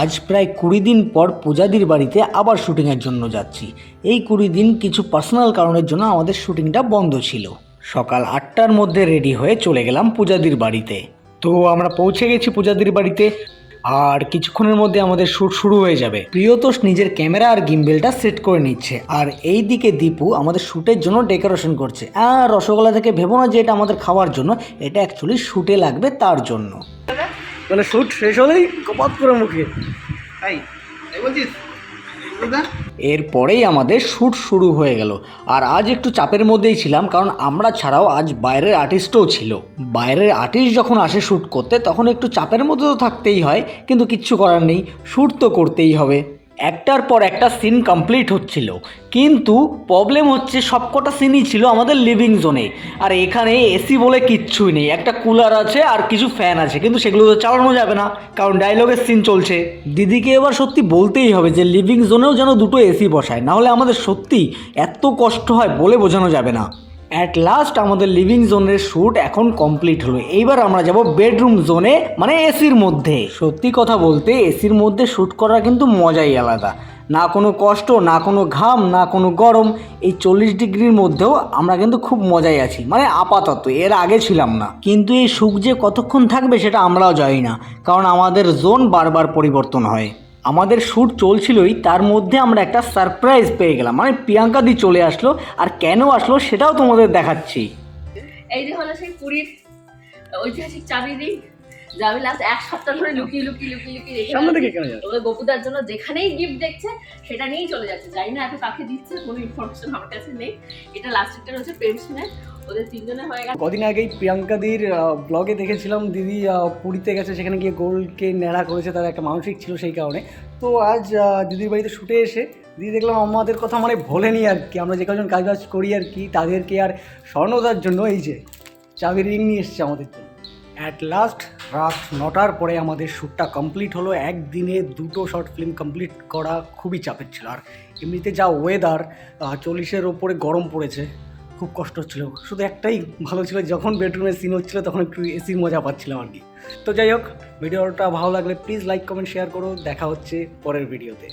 আজ প্রায় কুড়ি দিন পর পূজাদির বাড়িতে আবার শুটিংয়ের জন্য যাচ্ছি। এই কুড়ি দিন কিছু পার্সোনাল কারণের জন্য আমাদের শুটিংটা বন্ধ ছিল। সকাল আটটার মধ্যে রেডি হয়ে চলে গেলাম পূজাদির বাড়িতে। তো আমরা পৌঁছে গেছি পূজাদির বাড়িতে। আর কিছুক্ষণের মধ্যে আমাদের শ্যুট শুরু হয়ে যাবে। প্রিয়তোষ নিজের ক্যামেরা আর গিম্বেলটা সেট করে নিচ্ছে। আর এই দিকে দীপু আমাদের শ্যুটের জন্য ডেকোরেশন করছে। আর রসগোল্লা থেকে ভেবো না যে এটা আমাদের খাওয়ার জন্য, এটা অ্যাকচুয়ালি শ্যুটে লাগবে তার জন্য। মানে শ্যুট শেষ হলেই কপাত করে মুখে। তাই তাই বলছিস? এরপরেই আমাদের শ্যুট শুরু হয়ে গেল। আর আজ একটু চাপের মধ্যেই ছিলাম কারণ আমরা ছাড়াও আজ বাইরের আর্টিস্টও ছিল। বাইরের আর্টিস্ট যখন আসে শ্যুট করতে তখন একটু চাপের মধ্যে তো থাকতেই হয় কিন্তু কিচ্ছু করার নেই। শ্যুট তো করতেই হবে। একটার পর একটা সিন কমপ্লিট হচ্ছিল। কিন্তু প্রবলেম হচ্ছে সবকটা সিনই ছিল আমাদের লিভিং জোনে আর এখানে এসি বলে কিচ্ছুই নেই। একটা কুলার আছে আর কিছু ফ্যান আছে। কিন্তু সেগুলো তো চালানো যাবে না, কারণ ডায়লগের সিন চলছে। দিদিকে এবার সত্যি বলতেই হবে যে লিভিং জোনেও যেন দুটো এসি বসায়। নাহলে আমাদের সত্যি এত কষ্ট হয় বলে বোঝানো যাবে না। অ্যাট লাস্ট আমাদের লিভিং জোনের শ্যুট এখন কমপ্লিট হলো। এইবার আমরা যাব বেডরুম জোনে মানে এসির মধ্যে। সত্যি কথা বলতে এসির মধ্যে শ্যুট করা কিন্তু মজাই আলাদা। না কোনো কষ্ট, না কোনো ঘাম, না কোনো গরম। এই চল্লিশ ডিগ্রির মধ্যেও আমরা কিন্তু খুব মজায় আছি। মানে আপাতত, এর আগে ছিলাম না। কিন্তু এই সুখ যে কতক্ষণ থাকবে সেটা আমরাও জানি না। কারণ আমাদের জোন বারবার পরিবর্তন হয়। আমাদের শ্যুট চলছিলই, তার মধ্যে আমরা একটা সারপ্রাইজ পেয়ে গেলাম। মানে প্রিয়াঙ্কা দি চলে আসলো, আর কেন আসলো সেটাও তোমাদের দেখাচ্ছি। এই যে হলো সেই পুরীর ঐতিহাসিক রিং যা আমি লাস্ট এক সপ্তাহ ধরে লুকিয়ে লুকিয়ে লুকিয়ে লুকিয়ে রেখে সামনে থেকে কেন যাচ্ছে? ওদের গোপুদার জন্য যেখানেই গিফট দেখছে সেটা নিয়েই চলে যাচ্ছে। জানি না এত কাকে দিচ্ছে কোনো ইনফরমেশন আমার কাছে নেই। এটা লাস্টেরটা হচ্ছে পেনশনের ওদের তিনজনে হয়ে কদিন আগেই প্রিয়াঙ্কাদির ব্লগে দেখেছিলাম দিদি পুরীতে গেছে সেখানে গিয়ে গোলকে ন্যাড়া করেছে তার একটা মানসিক ছিল সেই কারণে। তো আজ দিদির বাড়িতে শুটে এসে দিদি দেখলাম আমাদের কথা মানে ভোলেনি আর কি। আমরা যে কজন কাজ বাজ করি আর কি তাদেরকে আর স্বর্ণতার জন্য এই যে চাবির রিং নিয়ে এসছে আমাদের জন্য। অ্যাট লাস্ট রাত নটার পরে আমাদের শ্যুটটা কমপ্লিট হলো। একদিনে দুটো শর্ট ফিল্ম কমপ্লিট করা খুবই চাপের ছিল। আর এমনিতে যা ওয়েদার চল্লিশের ওপরে গরম পড়েছে, খুব কষ্ট হচ্ছিল। শুধু একটাই ভালো ছিল, যখন বেডরুমে সিন হচ্ছিল, তখন একটু এসির মজা পাচ্ছিলাম আর কি। তো যাই হোক, ভিডিওটা ভালো লাগলে প্লিজ লাইক কমেন্ট শেয়ার করো। দেখা হচ্ছে পরের ভিডিওতে